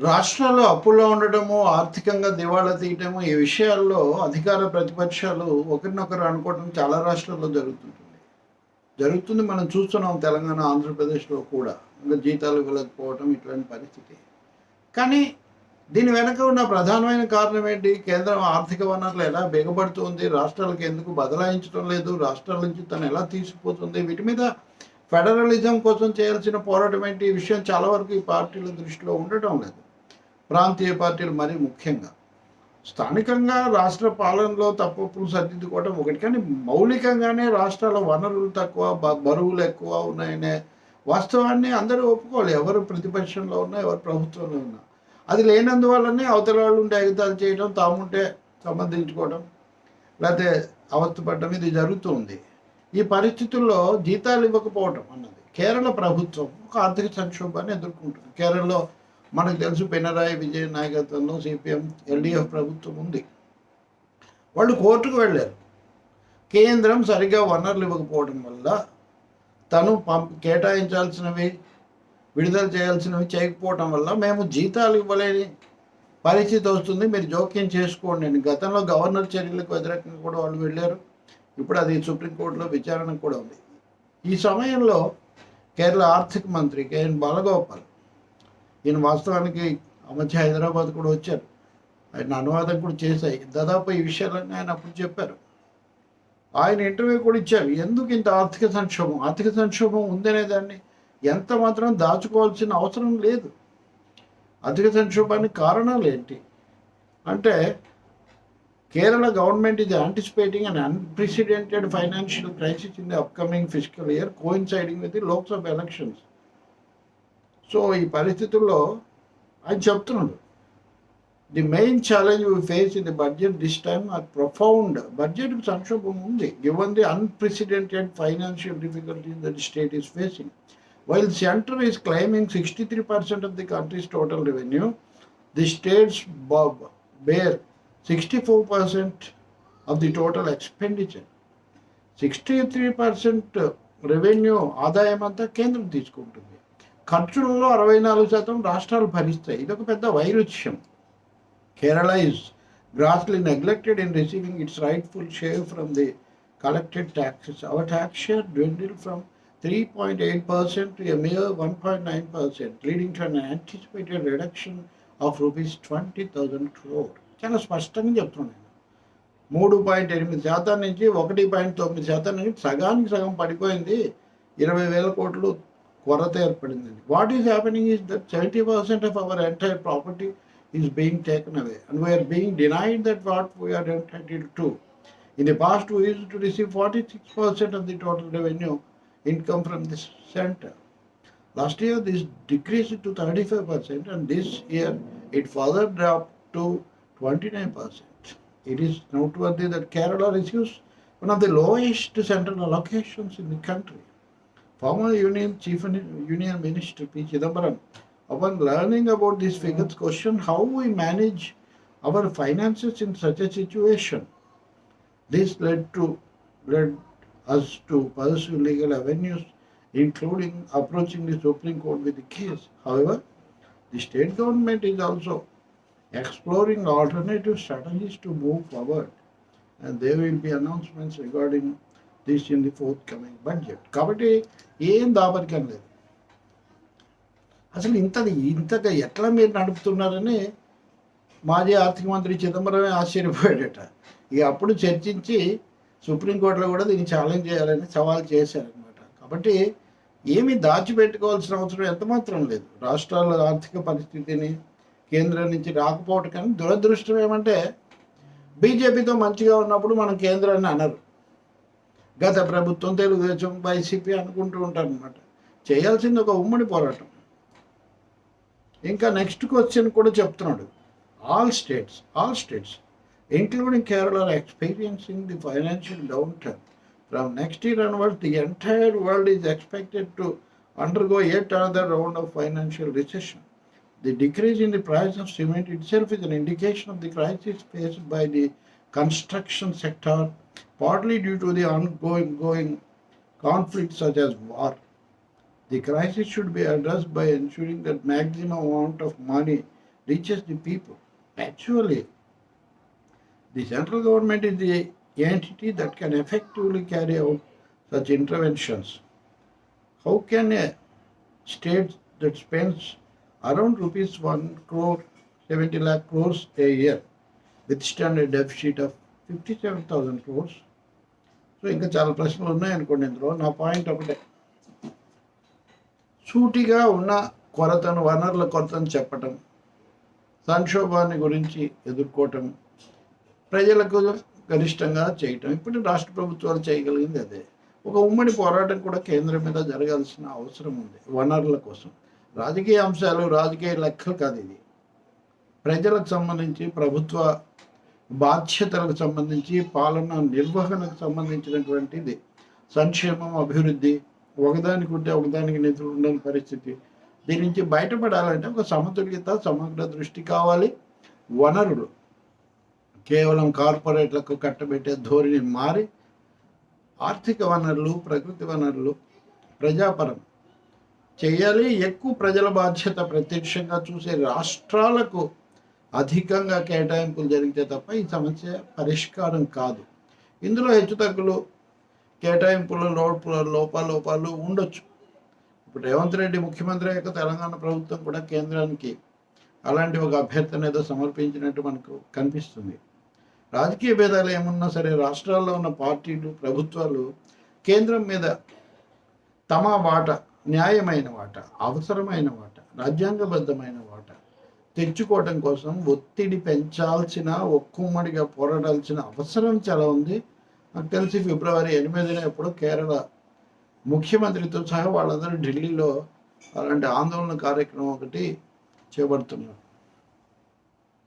రాష్ట్రాలు అప్పుల్లో ఉండటము ఆర్థికంగా దివాళా తీయటము ఈ విషయాల్లో అధికార ప్రతిపక్షాలు ఒకరినొకరు అనుకోవటం చాలా రాష్ట్రాల్లో జరుగుతుంటుంది. జరుగుతుంది మనం చూస్తున్నాం తెలంగాణ ఆంధ్రప్రదేశ్లో కూడా. ఇంకా జీతాలు ఇవ్వలేకపోవటం ఇట్లాంటి పరిస్థితి. కానీ దీని వెనక ఉన్న ప్రధానమైన కారణం ఏంటి? కేంద్రం ఆర్థిక వనరులు ఎలా బిగబడుతుంది రాష్ట్రాలకు ఎందుకు బదలాయించడం లేదు? రాష్ట్రాల నుంచి తను ఎలా తీసుకుపోతుంది? వీటి మీద ఫెడరలిజం కోసం చేయాల్సిన పోరాటం ఏంటి? ఈ విషయం చాలా వరకు ఈ పార్టీల దృష్టిలో ఉండటం లేదు. ప్రాంతీయ పార్టీలు మరీ ముఖ్యంగా. స్థానికంగా రాష్ట్ర పాలనలో తప్పులు సర్దిద్దుకోవడం ఒకటి కానీ మౌలికంగానే రాష్ట్రాల వనరులు తక్కువ బ- బరువులు ఎక్కువ ఉన్నాయనే వాస్తవాన్ని అందరూ ఒప్పుకోవాలి. ఎవరు ప్రతిపక్షంలో ఉన్నా ఎవరు ప్రభుత్వంలో ఉన్నా. అది లేనందువల్లనే అవతల వాళ్ళు ఉండే ఎగతాలు చేయడం తాముంటే సంబంధించుకోవడం లేకపోతే అవస్థపడడం ఇది జరుగుతుంది. ఈ పరిస్థితుల్లో జీతాలు ఇవ్వకపోవటం అన్నది కేరళ ప్రభుత్వం ఒక ఆర్థిక సంక్షోభాన్ని ఎదుర్కొంటుంది. కేరళలో మనకు తెలుసు పినరాయి విజయ నాయకత్వంలో సిపిఎం ఎల్డిఎఫ్ ప్రభుత్వం ఉంది. వాళ్ళు కోర్టుకు వెళ్ళారు. కేంద్రం సరిగ్గా వనరులు ఇవ్వకపోవడం వల్ల తను పంప్ కేటాయించాల్సినవి విడుదల చేయాల్సినవి చేయకపోవటం వల్ల మేము జీతాలు ఇవ్వలేని పరిస్థితి వస్తుంది. మీరు జోక్యం చేసుకోండి. అని గతంలో గవర్నర్ చర్యలకు వ్యతిరేకంగా కూడా వాళ్ళు వెళ్ళారు. ఇప్పుడు అది సుప్రీంకోర్టులో విచారణ కూడా ఉంది. ఈ సమయంలో కేరళ ఆర్థిక మంత్రి కేఎన్ బాలగోపాల్ ఈయన వాస్తవానికి ఆ మధ్య హైదరాబాద్ కూడా వచ్చారు ఆయన అనువాదం కూడా చేశాయి దాదాపు ఈ విషయాలన్నీ ఆయన అప్పుడు చెప్పారు. ఆయన ఇంటర్వ్యూ కూడా ఇచ్చారు. ఎందుకు ఇంత ఆర్థిక సంక్షోభం? ఆర్థిక సంక్షోభం ఉందనే దాన్ని ఎంత మాత్రం దాచుకోవాల్సిన అవసరం లేదు. ఆర్థిక సంక్షోభానికి కారణాలు ఏంటి? అంటే కేరళ గవర్నమెంట్ ఇది anticipating and unprecedented financial crisis in the upcoming fiscal year coinciding with the Lok Sabha elections. So ఈ పరిస్థితుల్లో ఆయన చెప్తున్నాడు the main challenge we face in the budget this time are profound budget సంక్షోభం ఉంది. Given the unprecedented financial difficulties that state is facing while centre is claiming sixty three percent of the country's total revenue the states bob bear sixty four percent of the total expenditure sixty three percent revenue ఆదాయం అంతా కేంద్రం తీసుకుంటుంది. ఖర్చులలో అరవై నాలుగు శాతం రాష్ట్రాలు భరిస్తాయి. ఇదొక పెద్ద వైరుధ్యం Kerala is grossly neglected in receiving its rightful share from the collected taxes our tax from dwindled point 3.8% to a mere 1.9%, leading to an anticipated reduction of rupees 20,000 crore. చాలా స్పష్టంగా చెప్తున్నాను మూడు పాయింట్ ఎనిమిది శాతం నుంచి ఒకటి పాయింట్ తొమ్మిది శాతం నుంచి సగానికి సగం పడిపోయింది. ఇరవై వేల కోట్లు కొరత ఏర్పడింది what is happening is that seventy percent of our entire property is being taken away and we are being denied that what we are entitle to In the past, we used to receive 46% of the total revenue income from this center. Last year, this decreased to 35%, and this year it further dropped to 29%. It is noteworthy that Kerala receives one of the lowest central allocations in the country. Former Union Chief Union Minister P. Chidambaram, upon learning about these hmm. figures, questioned how we manage our finances in such a situation. This led to led us to pursue legal avenues, including approaching the Supreme Court with the case. However, the state government is also exploring alternative strategies to move forward, and there will be announcements regarding this in the forthcoming కాబట్టి ఏం దాపరికం లేదు. అసలు ఇంతది ఇంతగా ఎట్లా మీరు నడుపుతున్నారని మాజీ ఆర్థిక మంత్రి చిదంబరమే ఆశ్చర్యపోయాడట. ఇక అప్పుడు చర్చించి సుప్రీంకోర్టులో కూడా దీన్ని ఛాలెంజ్ చేయాలని సవాల్ చేశారనమాట కాబట్టి ఏమీ దాచిపెట్టుకోవాల్సిన అవసరం ఎంత మాత్రం లేదు. రాష్ట్రాల ఆర్థిక పరిస్థితిని కేంద్రం నుంచి రాకపోవటం కానీ దురదృష్టం ఏమంటే బీజేపీతో మంచిగా ఉన్నప్పుడు మనం కేంద్రాన్ని అనరు. గత ప్రభుత్వం తెలుగుదేశం వైసీపీ అనుకుంటూ ఉంటారనమాట చేయాల్సింది ఒక ఉమ్మడి పోరాటం. ఇంకా నెక్స్ట్ క్వశ్చన్ కూడా చెప్తున్నాడు. All states all states including Kerala are experiencing the financial downturn from next year onwards the entire world is expected to undergo at another round of financial recession the decrease in the price of cement itself is an indication of the crisis faced by the construction sector partly due to the ongoing going conflicts such as war. The crisis should be addressed by ensuring that maximum amount of money reaches the people. Actually, the central government is the entity that can effectively carry out such interventions. How can a state that spends around rupees 1 crore 70 lakh crores a year withstand a deficit of 57,000 crores? So ఇంకా చాలా ప్రశ్నలు ఉన్నాయనుకోండి ఇందులో. నా point ఒకటే. సూటిగా ఉన్న కొరతను వనరుల కొరతను చెప్పటం సంక్షోభాన్ని గురించి ఎదుర్కోవటం ప్రజలకు గరిష్టంగా చేయటం. ఇప్పుడు రాష్ట్ర ప్రభుత్వాలు చేయగలిగింది అదే. ఒక ఉమ్మడి పోరాటం కూడా కేంద్రం మీద జరగాల్సిన అవసరం ఉంది వనరుల కోసం. రాజకీయ అంశాలు రాజకీయ లెక్కలు కాదు ఇది. ప్రజలకు సంబంధించి ప్రభుత్వ బాధ్యతలకు సంబంధించి పాలన నిర్వహణకు సంబంధించినటువంటిది. సంక్షేమం అభివృద్ధి ఒకదానికి ఉంటే ఒకదానికి నిధులు ఉండని పరిస్థితి. దీని నుంచి బయటపడాలంటే ఒక సమతుల్యత సమగ్ర దృష్టి కావాలి. వనరులు. కేవలం కార్పొరేట్లకు కట్టబెట్టే ధోరణి మారి ఆర్థిక వనరులు ప్రకృతి వనరులు ప్రజాపరం చేయాలి. ఎక్కువ ప్రజల బాధ్యత ప్రత్యక్షంగా చూసే రాష్ట్రాలకు అధికంగా కేటాయింపులు జరిగితే తప్ప ఈ సమస్య పరిష్కారం కాదు. ఇందులో హెచ్చుతగ్గులు కేటాయింపులు లోపల లోపాలోపాలు ఉండొచ్చు. ఇప్పుడు రేవంత్ రెడ్డి ముఖ్యమంత్రి యొక్క తెలంగాణ ప్రభుత్వం కూడా కేంద్రానికి అలాంటి ఒక అభ్యర్థన ఏదో సమర్పించినట్టు మనకు కనిపిస్తుంది. రాజకీయ భేదాలు ఏమున్నా సరే రాష్ట్రాల్లో ఉన్న పార్టీలు ప్రభుత్వాలు కేంద్రం మీద తమ వాట న్యాయమైన వాట అవసరమైన వాట రాజ్యాంగబద్ధమైన వాట తెచ్చుకోవడం కోసం ఒత్తిడి పెంచాల్సిన ఒక్కుమ్మడిగా పోరాడాల్సిన అవసరం చాలా ఉంది. నాకు తెలిసి ఫిబ్రవరి ఎనిమిదిన ఎప్పుడో కేరళ ముఖ్యమంత్రితో సహా వాళ్ళందరూ ఢిల్లీలో అలాంటి ఆందోళన కార్యక్రమం ఒకటి చేపడుతున్నారు.